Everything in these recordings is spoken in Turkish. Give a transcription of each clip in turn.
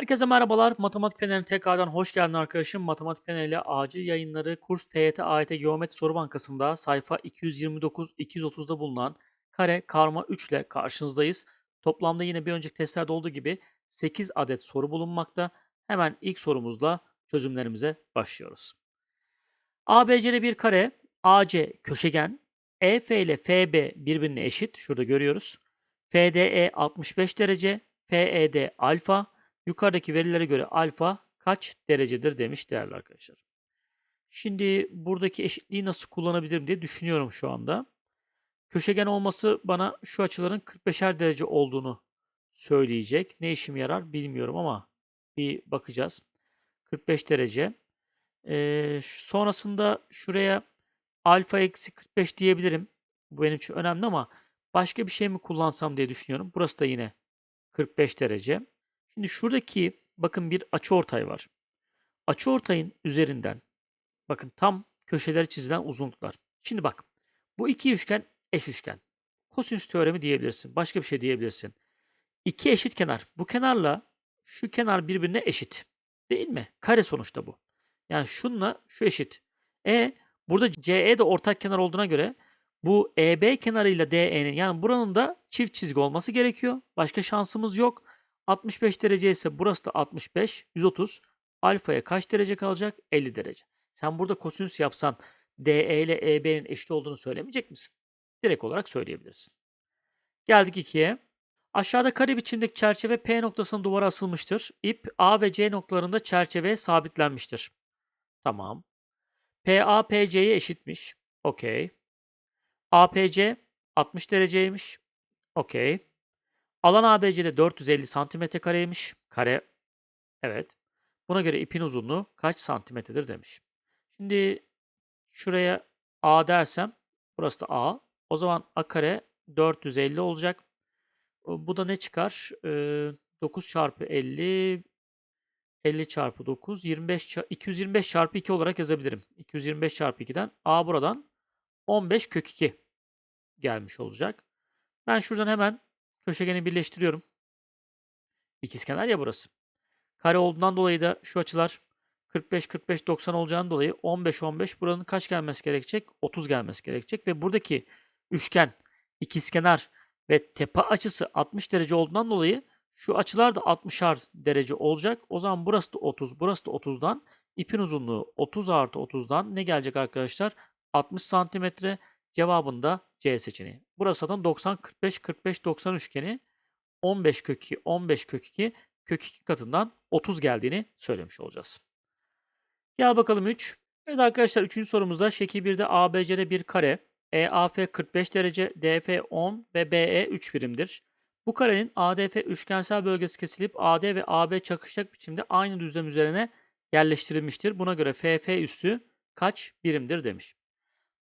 Herkese merhabalar. Matematik Feneri'ne tekrardan hoş geldin arkadaşım. Matematik Feneri acil yayınları kurs TYT AYT Geometri Soru Bankası'nda sayfa 229-230'da bulunan kare karma 3 ile karşınızdayız. Toplamda yine bir önceki testlerde olduğu gibi 8 adet soru bulunmakta. Hemen ilk sorumuzla çözümlerimize başlıyoruz. ABC'de bir kare, AC köşegen, EF ile FB birbirine eşit. Şurada görüyoruz. FDE 65 derece, FED alfa, Yukarıdaki verilere göre alfa kaç derecedir demiş değerli arkadaşlar. Şimdi buradaki eşitliği nasıl kullanabilirim diye düşünüyorum şu anda. Köşegen olması bana şu açıların 45'er derece olduğunu söyleyecek. Ne işime yarar bilmiyorum ama bir bakacağız. 45 derece. Ee, sonrasında şuraya alfa eksi 45 diyebilirim. Bu benim için önemli ama başka bir şey mi kullansam diye düşünüyorum. Burası da yine 45 derece. Şimdi şuradaki bakın bir açıortay var. Açıortayın üzerinden bakın tam köşeleri çizilen uzunluklar. Şimdi bak bu iki üçgen eş üçgen. Kosinüs teoremi diyebilirsin. Başka bir şey diyebilirsin. İki eşit kenar. Bu kenarla şu kenar birbirine eşit. Değil mi? Kare sonuçta bu. Yani şunla şu eşit. E burada CE de ortak kenar olduğuna göre bu EB kenarıyla DE'nin yani buranın da çift çizgi olması gerekiyor. Başka şansımız yok. 65 derece ise burası da 65, 130. Alfaya kaç derece kalacak? 50 derece. Sen burada kosinüs yapsan DE ile EB'nin eşit olduğunu söylemeyecek misin? Direkt olarak söyleyebilirsin. Geldik 2'ye. Aşağıda kare biçimdeki çerçeve P noktasının duvara asılmıştır. İp A ve C noktalarında çerçeveye sabitlenmiştir. Tamam. PA PC'ye eşitmiş. Okey. APC 60 dereceymiş. Okey. Alan ABC'de 450 santimetre kareymiş. Kare. Evet. Buna göre ipin uzunluğu kaç santimetredir demiş. Şimdi şuraya A dersem burası da A. O zaman A kare 450 olacak. Bu da ne çıkar? Ee, 9 çarpı 50 50 çarpı 9 25 225 çarpı 2 olarak yazabilirim. 225 çarpı 2'den A buradan 15 kök 2 gelmiş olacak. Ben şuradan hemen Köşegeni birleştiriyorum. İkizkenar ya burası. Kare olduğundan dolayı da şu açılar 45 45 90 olacağından dolayı 15 15 buranın kaç gelmesi gerekecek? 30 gelmesi gerekecek ve buradaki üçgen ikizkenar ve tepe açısı 60 derece olduğundan dolayı şu açılar da 60'ar derece olacak. O zaman burası da 30, burası da 30'dan ipin uzunluğu 30 artı 30'dan ne gelecek arkadaşlar? 60 santimetre cevabında C seçeneği. Burası zaten 90, 45, 45, 90 üçgeni 15 kök 2, 15 kök 2, kök 2 katından 30 geldiğini söylemiş olacağız. Gel bakalım 3. Evet arkadaşlar 3. sorumuzda şekil 1'de ABC'de bir kare, EAF 45 derece, DF 10 ve BE 3 birimdir. Bu karenin ADF üçgensel bölgesi kesilip AD ve AB çakışacak biçimde aynı düzlem üzerine yerleştirilmiştir. Buna göre FF üssü kaç birimdir demiş.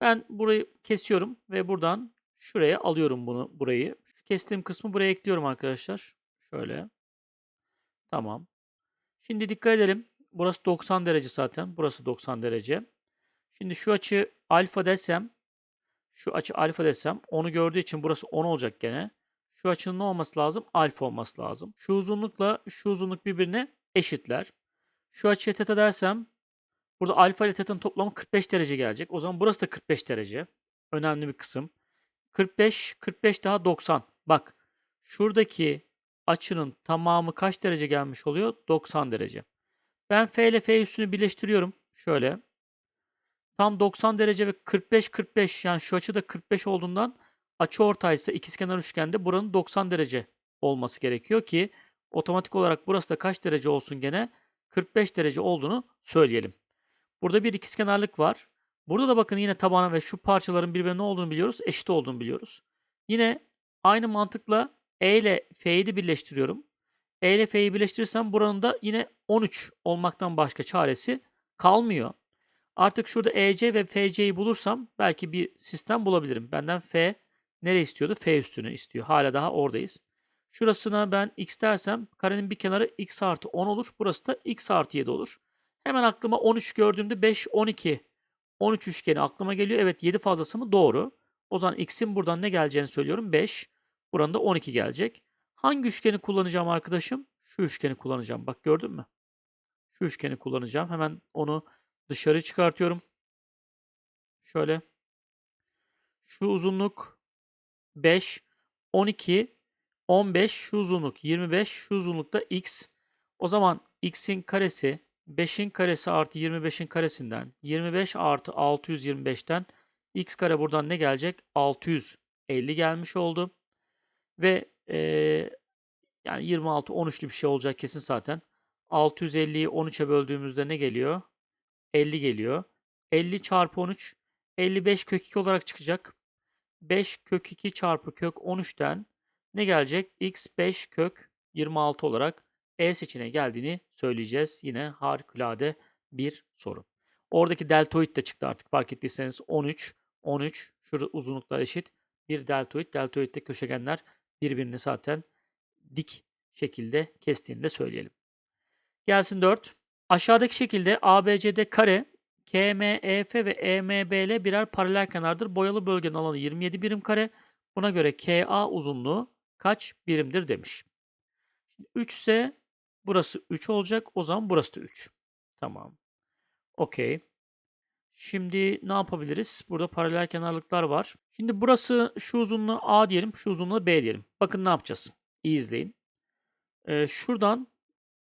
Ben burayı kesiyorum ve buradan şuraya alıyorum bunu burayı. Şu kestiğim kısmı buraya ekliyorum arkadaşlar. Şöyle. Tamam. Şimdi dikkat edelim. Burası 90 derece zaten. Burası 90 derece. Şimdi şu açı alfa desem şu açı alfa desem onu gördüğü için burası 10 olacak gene. Şu açının ne olması lazım? Alfa olması lazım. Şu uzunlukla şu uzunluk birbirine eşitler. Şu açıya teta dersem Burada alfa ile teta'nın toplamı 45 derece gelecek. O zaman burası da 45 derece. Önemli bir kısım. 45, 45 daha 90. Bak şuradaki açının tamamı kaç derece gelmiş oluyor? 90 derece. Ben F ile F üstünü birleştiriyorum. Şöyle. Tam 90 derece ve 45 45 yani şu açı da 45 olduğundan açı ortaysa ikizkenar üçgende buranın 90 derece olması gerekiyor ki otomatik olarak burası da kaç derece olsun gene? 45 derece olduğunu söyleyelim. Burada bir ikizkenarlık var. Burada da bakın yine tabana ve şu parçaların birbirine ne olduğunu biliyoruz. Eşit olduğunu biliyoruz. Yine aynı mantıkla E ile F'yi de birleştiriyorum. E ile F'yi birleştirirsem buranın da yine 13 olmaktan başka çaresi kalmıyor. Artık şurada EC ve FC'yi bulursam belki bir sistem bulabilirim. Benden F nereye istiyordu? F üstünü istiyor. Hala daha oradayız. Şurasına ben x dersem karenin bir kenarı x artı 10 olur. Burası da x artı 7 olur. Hemen aklıma 13 gördüğümde 5, 12, 13 üçgeni aklıma geliyor. Evet 7 fazlası mı? Doğru. O zaman x'in buradan ne geleceğini söylüyorum. 5. Buranın da 12 gelecek. Hangi üçgeni kullanacağım arkadaşım? Şu üçgeni kullanacağım. Bak gördün mü? Şu üçgeni kullanacağım. Hemen onu dışarı çıkartıyorum. Şöyle. Şu uzunluk 5, 12, 15, şu uzunluk 25, şu uzunlukta x. O zaman x'in karesi 5'in karesi artı 25'in karesinden 25 artı 625'ten x kare buradan ne gelecek? 650 gelmiş oldu. Ve eee, yani 26, 13'lü bir şey olacak kesin zaten. 650'yi 13'e böldüğümüzde ne geliyor? 50 geliyor. 50 çarpı 13 55 kök 2 olarak çıkacak. 5 kök 2 çarpı kök 13'ten ne gelecek? x 5 kök 26 olarak E seçeneğe geldiğini söyleyeceğiz. Yine harikulade bir soru. Oradaki deltoid de çıktı artık fark ettiyseniz 13, 13 şurada uzunluklar eşit. Bir deltoid. Deltoidde köşegenler birbirini zaten dik şekilde kestiğini de söyleyelim. Gelsin 4. Aşağıdaki şekilde ABCD kare, KMEF ve EMBL birer paralel kenardır. Boyalı bölgenin alanı 27 birim kare. Buna göre KA uzunluğu kaç birimdir demiş. 3 ise burası 3 olacak. O zaman burası da 3. Tamam. Okey. Şimdi ne yapabiliriz? Burada paralel kenarlıklar var. Şimdi burası şu uzunluğu A diyelim, şu uzunluğu B diyelim. Bakın ne yapacağız. İyi izleyin. Ee, şuradan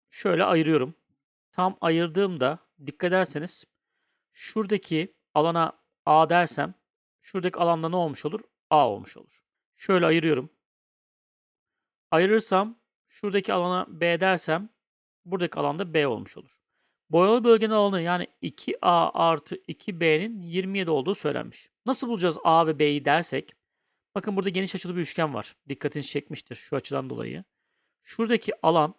şöyle ayırıyorum. Tam ayırdığımda dikkat ederseniz şuradaki alana A dersem şuradaki alanda ne olmuş olur? A olmuş olur. Şöyle ayırıyorum. Ayırırsam şuradaki alana B dersem buradaki alanda B olmuş olur. Boyalı bölgenin alanı yani 2A artı 2B'nin 27 olduğu söylenmiş. Nasıl bulacağız A ve B'yi dersek? Bakın burada geniş açılı bir üçgen var. Dikkatinizi çekmiştir şu açıdan dolayı. Şuradaki alan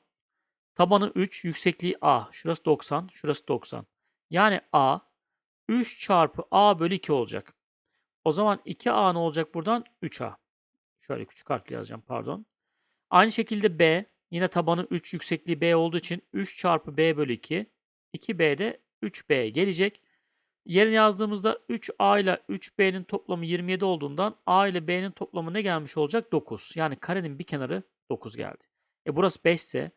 tabanı 3, yüksekliği A. Şurası 90, şurası 90. Yani A 3 çarpı A bölü 2 olacak. O zaman 2A ne olacak buradan? 3A. Şöyle küçük harfle yazacağım pardon. Aynı şekilde B yine tabanı 3 yüksekliği B olduğu için 3 çarpı B bölü 2. 2B de 3B gelecek. Yerine yazdığımızda 3A ile 3B'nin toplamı 27 olduğundan A ile B'nin toplamı ne gelmiş olacak? 9. Yani karenin bir kenarı 9 geldi. E burası 5 ise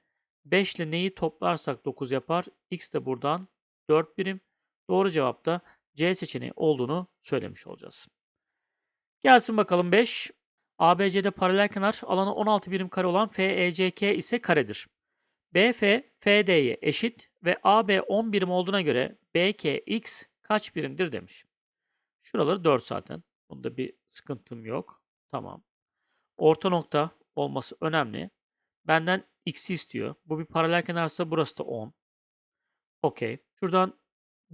5 ile neyi toplarsak 9 yapar. X de buradan 4 birim. Doğru cevap da C seçeneği olduğunu söylemiş olacağız. Gelsin bakalım 5. ABC'de paralel kenar alanı 16 birim kare olan FECK ise karedir. BF FD'ye eşit ve AB 10 birim olduğuna göre BKX kaç birimdir demiş. Şuraları 4 zaten. Bunda bir sıkıntım yok. Tamam. Orta nokta olması önemli. Benden x'i istiyor. Bu bir paralel kenarsa burası da 10. Okey. Şuradan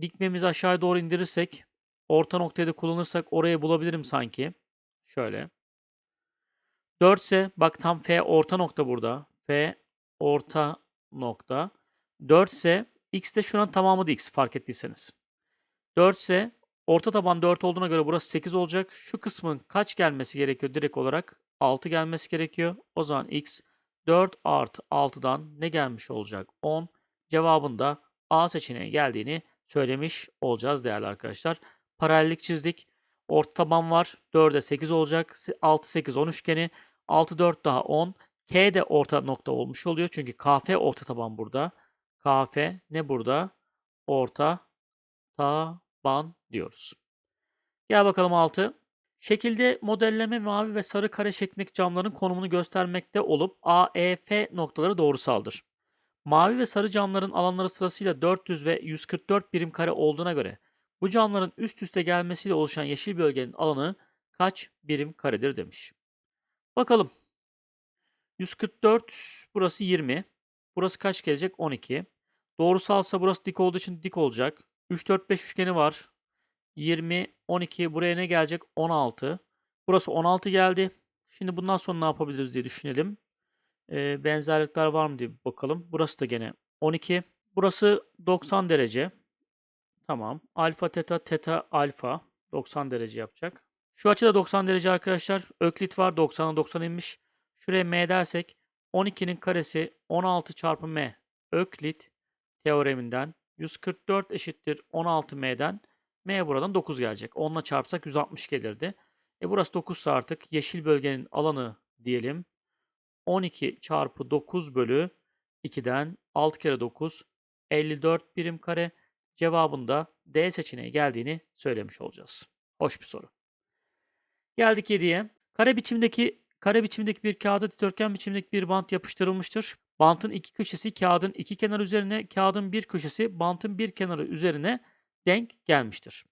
dikmemizi aşağıya doğru indirirsek orta noktayı da kullanırsak orayı bulabilirim sanki. Şöyle. 4 ise bak tam F orta nokta burada. F orta nokta. 4 ise x de şuranın tamamı da x fark ettiyseniz. 4 ise orta taban 4 olduğuna göre burası 8 olacak. Şu kısmın kaç gelmesi gerekiyor direkt olarak? 6 gelmesi gerekiyor. O zaman x 4 artı 6'dan ne gelmiş olacak? 10. Cevabında A seçeneği geldiğini söylemiş olacağız değerli arkadaşlar. Paralellik çizdik. Orta taban var. 4'e 8 olacak. 6, 8, 10 üçgeni. 6, 4 daha 10. K de orta nokta olmuş oluyor. Çünkü KF orta taban burada. KF ne burada? Orta taban diyoruz. Gel bakalım 6. Şekilde modelleme mavi ve sarı kare şeklindeki camların konumunu göstermekte olup A, E, F noktaları doğrusaldır. Mavi ve sarı camların alanları sırasıyla 400 ve 144 birim kare olduğuna göre bu camların üst üste gelmesiyle oluşan yeşil bölgenin alanı kaç birim karedir demiş. Bakalım. 144 burası 20. Burası kaç gelecek? 12. Doğrusalsa burası dik olduğu için dik olacak. 3 4 5 üçgeni var. 20 12 buraya ne gelecek? 16. Burası 16 geldi. Şimdi bundan sonra ne yapabiliriz diye düşünelim. Ee, benzerlikler var mı diye bakalım. Burası da gene 12. Burası 90 derece. Tamam. Alfa teta teta alfa 90 derece yapacak. Şu açıda 90 derece arkadaşlar. Öklit var 90'a 90 inmiş. Şuraya m dersek 12'nin karesi 16 çarpı m. Öklit teoreminden 144 eşittir 16m'den m buradan 9 gelecek. 10'la çarpsak 160 gelirdi. E burası 9 ise artık yeşil bölgenin alanı diyelim. 12 çarpı 9 bölü 2'den 6 kere 9 54 birim kare cevabında D seçeneği geldiğini söylemiş olacağız. Hoş bir soru. Geldik 7'ye. Kare biçimdeki kare biçimdeki bir kağıda dikdörtgen biçimdeki bir bant yapıştırılmıştır. Bantın iki köşesi kağıdın iki kenarı üzerine, kağıdın bir köşesi bantın bir kenarı üzerine denk gelmiştir.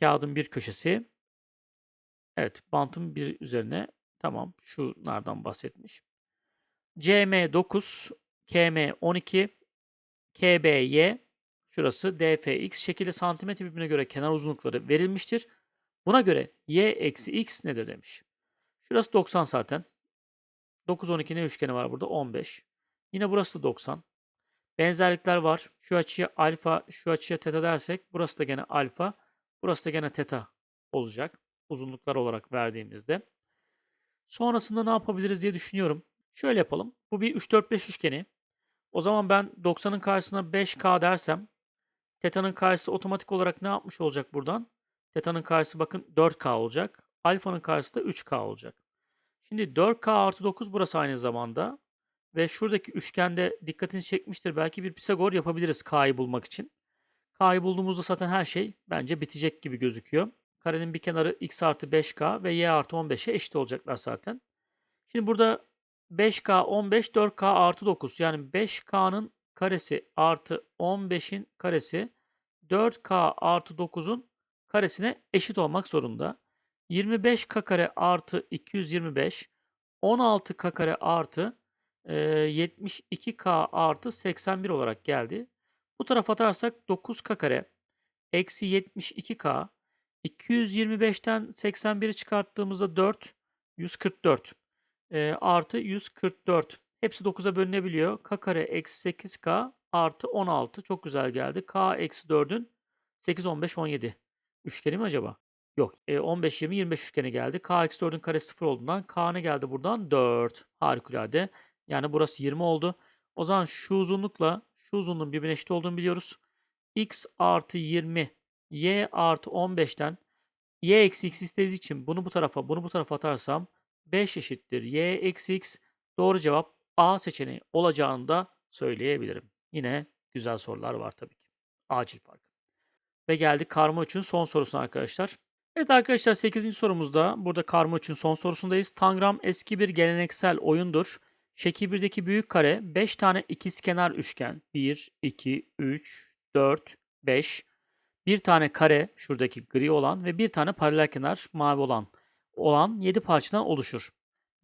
Kağıdın bir köşesi evet bantın bir üzerine tamam şunlardan bahsetmiş. CM 9, KM 12, KBY şurası DFX şekilde santimetre birbirine göre kenar uzunlukları verilmiştir. Buna göre y eksi x nedir demiş. Şurası 90 zaten. 9, 12 ne üçgeni var burada? 15. Yine burası da 90. Benzerlikler var. Şu açıya alfa, şu açıya teta dersek burası da gene alfa, burası da gene teta olacak. Uzunluklar olarak verdiğimizde. Sonrasında ne yapabiliriz diye düşünüyorum. Şöyle yapalım. Bu bir 3, 4, 5 üçgeni. O zaman ben 90'ın karşısına 5K dersem teta'nın karşısı otomatik olarak ne yapmış olacak buradan? Teta'nın karşısı bakın 4K olacak. Alfa'nın karşısı da 3K olacak. Şimdi 4K artı 9 burası aynı zamanda. Ve şuradaki üçgende dikkatini çekmiştir. Belki bir Pisagor yapabiliriz K'yı bulmak için. K'yı bulduğumuzda zaten her şey bence bitecek gibi gözüküyor. Karenin bir kenarı x artı 5K ve y artı 15'e eşit olacaklar zaten. Şimdi burada 5K 15 4K artı 9 yani 5K'nın karesi artı 15'in karesi 4K artı 9'un karesine eşit olmak zorunda. 25K kare artı 225 16K kare artı e, 72K artı 81 olarak geldi. Bu tarafa atarsak 9K kare eksi 72K 225'ten 81'i çıkarttığımızda 4 144 e, artı 144 hepsi 9'a bölünebiliyor. K kare eksi 8K artı 16 çok güzel geldi. K eksi 4'ün 8 15 17 üçgeni mi acaba? Yok. E, 15 20 25 üçgeni geldi. K eksi 4'ün karesi 0 olduğundan K ne geldi buradan? 4. Harikulade. Yani burası 20 oldu. O zaman şu uzunlukla şu uzunluğun birbirine eşit olduğunu biliyoruz. X artı 20 Y artı 15'ten Y eksi X istediği için bunu bu tarafa bunu bu tarafa atarsam 5 eşittir Y eksi X. Doğru cevap A seçeneği olacağını da söyleyebilirim. Yine güzel sorular var tabii ki. Acil fark. Ve geldik karma 3'ün son sorusuna arkadaşlar. Evet arkadaşlar 8. sorumuzda burada karma 3'ün son sorusundayız. Tangram eski bir geleneksel oyundur. Şekil 1'deki büyük kare 5 tane ikizkenar üçgen 1, 2, 3, 4, 5. Bir tane kare şuradaki gri olan ve bir tane paralel kenar mavi olan olan 7 parçadan oluşur.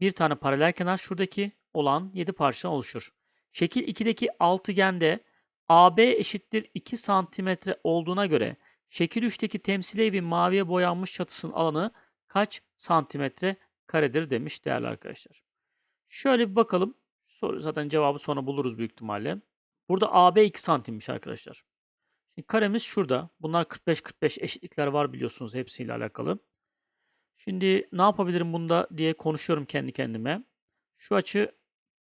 Bir tane paralel kenar şuradaki olan 7 parçadan oluşur. Şekil 2'deki altıgende AB eşittir 2 santimetre olduğuna göre şekil 3'teki temsili evin maviye boyanmış çatısının alanı kaç santimetre karedir demiş değerli arkadaşlar. Şöyle bir bakalım. Soru zaten cevabı sonra buluruz büyük ihtimalle. Burada AB 2 santimmiş arkadaşlar. Şimdi karemiz şurada. Bunlar 45-45 eşitlikler var biliyorsunuz hepsiyle alakalı. Şimdi ne yapabilirim bunda diye konuşuyorum kendi kendime. Şu açı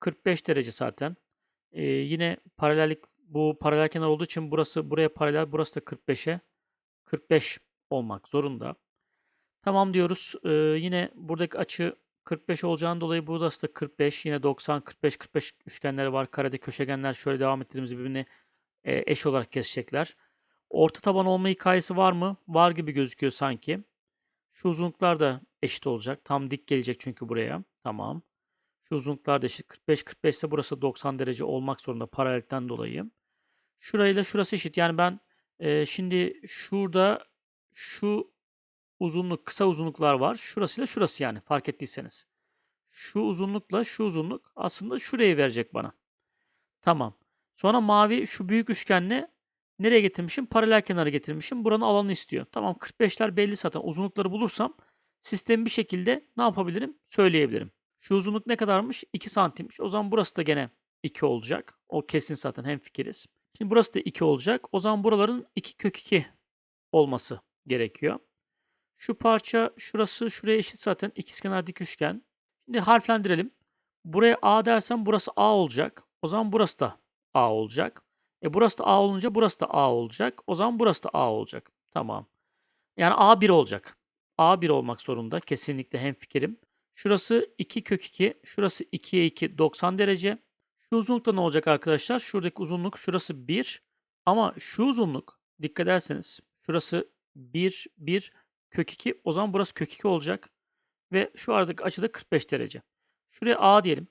45 derece zaten. Ee, yine paralellik bu paralel kenar olduğu için burası buraya paralel, burası da 45'e 45 olmak zorunda. Tamam diyoruz. Ee, yine buradaki açı 45 olacağından dolayı burası da 45. Yine 90, 45, 45 üçgenleri var. Karede köşegenler şöyle devam ettiğimiz birbirini e, eş olarak kesecekler. Orta taban olma hikayesi var mı? Var gibi gözüküyor sanki. Şu uzunluklar da eşit olacak. Tam dik gelecek çünkü buraya. Tamam. Şu uzunluklar da eşit. 45 45 ise burası 90 derece olmak zorunda paralellikten dolayı. Şurayla şurası eşit. Yani ben e, şimdi şurada şu uzunluk kısa uzunluklar var. Şurasıyla şurası yani fark ettiyseniz. Şu uzunlukla şu uzunluk aslında şurayı verecek bana. Tamam. Sonra mavi şu büyük üçgenle nereye getirmişim? Paralel kenara getirmişim. Buranın alanını istiyor. Tamam 45'ler belli zaten. Uzunlukları bulursam sistemi bir şekilde ne yapabilirim? Söyleyebilirim. Şu uzunluk ne kadarmış? 2 santimmiş. O zaman burası da gene 2 olacak. O kesin zaten hem fikiriz. Şimdi burası da 2 olacak. O zaman buraların 2 kök 2 olması gerekiyor. Şu parça şurası şuraya eşit zaten. İkizkenar dik üçgen. Şimdi harflendirelim. Buraya A dersem burası A olacak. O zaman burası da A olacak. E burası da A olunca burası da A olacak. O zaman burası da A olacak. Tamam. Yani A 1 olacak. A 1 olmak zorunda. Kesinlikle hem fikrim. Şurası 2 kök 2. Şurası 2'ye 2 90 derece. Şu uzunlukta ne olacak arkadaşlar? Şuradaki uzunluk şurası 1 ama şu uzunluk dikkat ederseniz şurası 1, 1 kök 2. O zaman burası kök 2 olacak ve şu aradaki açı da 45 derece. Şuraya A diyelim.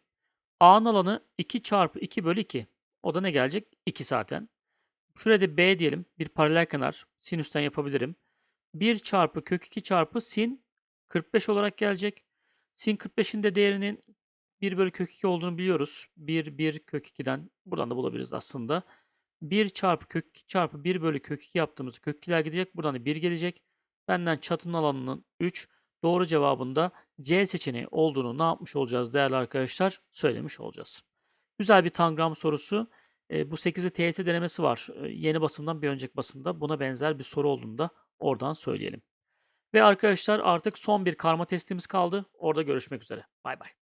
A'nın alanı 2 çarpı 2 bölü 2. O da ne gelecek? 2 zaten. Şuraya da B diyelim. Bir paralel kenar. Sinüsten yapabilirim. 1 çarpı kök 2 çarpı sin 45 olarak gelecek. Sin 45'in de değerinin 1 bölü kök 2 olduğunu biliyoruz. 1, 1 kök 2'den buradan da bulabiliriz aslında. 1 çarpı kök 2 çarpı 1 bölü kök 2 yaptığımız kök 2'ler gidecek. Buradan da 1 gelecek. Benden çatının alanının 3. Doğru cevabında C seçeneği olduğunu ne yapmış olacağız değerli arkadaşlar? Söylemiş olacağız. Güzel bir tangram sorusu. E, bu 8'li TYT denemesi var. E, yeni basımdan bir önceki basımda buna benzer bir soru olduğunu da oradan söyleyelim. Ve arkadaşlar artık son bir karma testimiz kaldı. Orada görüşmek üzere. Bay bay.